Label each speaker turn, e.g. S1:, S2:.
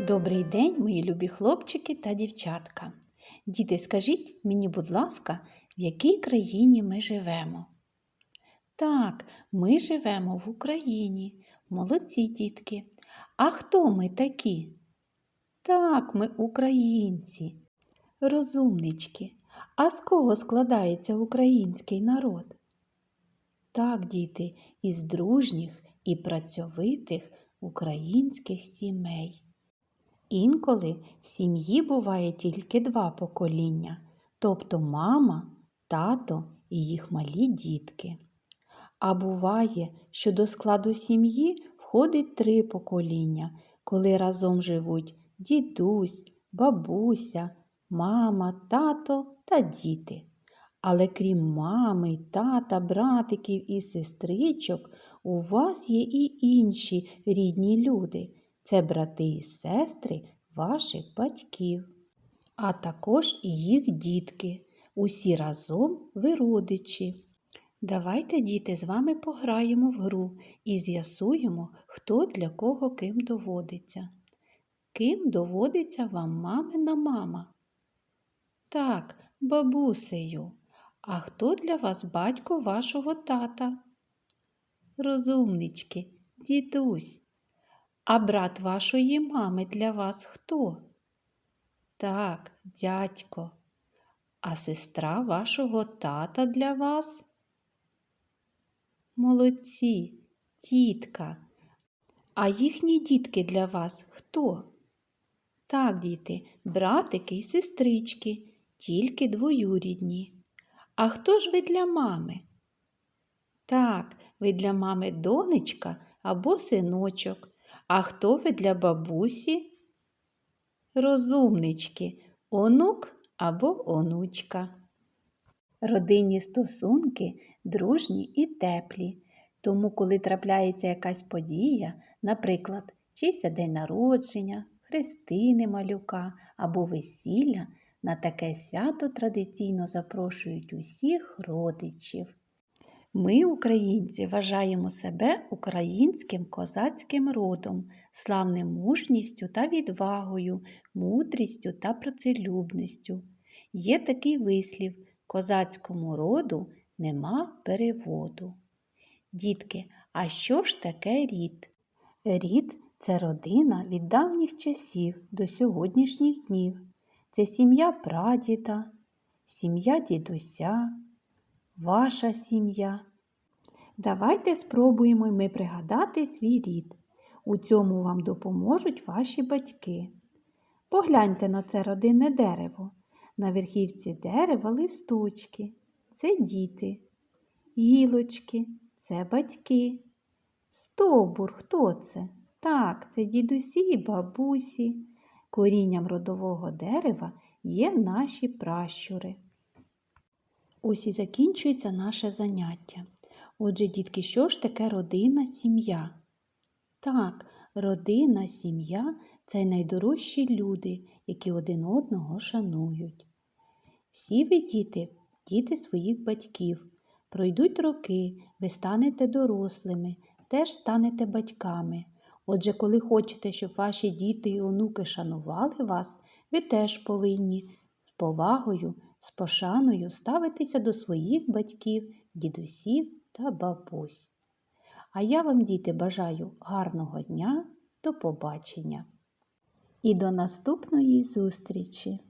S1: Добрий день, мої любі хлопчики та дівчатка. Діти, скажіть мені, будь ласка, в якій країні ми живемо? Так, ми живемо в Україні. Молодці дітки. А хто ми такі? Так, ми українці. Розумнички. А з кого складається український народ? Так, діти, із дружніх і працьовитих українських сімей. Інколи в сім'ї буває тільки два покоління, тобто мама, тато і їх малі дітки. А буває, що до складу сім'ї входить три покоління, коли разом живуть дідусь, бабуся, мама, тато та діти. Але крім мами, тата, братиків і сестричок, у вас є і інші рідні люди. Це брати і сестри ваших батьків, а також і їх дітки. Усі разом ви родичі. Давайте, діти, з вами пограємо в гру і з'ясуємо, хто для кого ким доводиться. Ким доводиться вам мамина мама? Так, бабусею. А хто для вас батько вашого тата? Розумнички, дідусь. А брат вашої мами для вас хто? Так, дядько. А сестра вашого тата для вас? Молодці, тітка. А їхні дітки для вас хто? Так, діти, братики й сестрички, тільки двоюрідні. А хто ж ви для мами? Так, ви для мами донечка або синочок. А хто ви для бабусі? Розумнички, онук або онучка. Родинні стосунки дружні і теплі. Тому, коли трапляється якась подія, наприклад, чийся день народження, хрестини малюка або весілля, на таке свято традиційно запрошують усіх родичів. Ми, українці, вважаємо себе українським козацьким родом, славним мужністю та відвагою, мудрістю та працелюбністю. Є такий вислів козацькому роду нема переводу. Дітки, а що ж таке рід? Рід це родина від давніх часів до сьогоднішніх днів. Це сім'я прадіда, сім'я дідуся ваша сім'я. Давайте спробуємо ми пригадати свій рід. У цьому вам допоможуть ваші батьки. Погляньте на це родинне дерево. На верхівці дерева листочки це діти, гілочки це батьки. Стовбур хто це? Так, це дідусі і бабусі. Корінням родового дерева є наші пращури. Ось і закінчується наше заняття. Отже, дітки, що ж таке родина, сім'я? Так, родина, сім'я це найдорожчі люди, які один одного шанують. Всі ви діти, діти своїх батьків. Пройдуть роки, ви станете дорослими, теж станете батьками. Отже, коли хочете, щоб ваші діти і онуки шанували вас, ви теж повинні повагою з пошаною ставитися до своїх батьків, дідусів та бабусь. А я вам, діти, бажаю гарного дня, до побачення і до наступної зустрічі!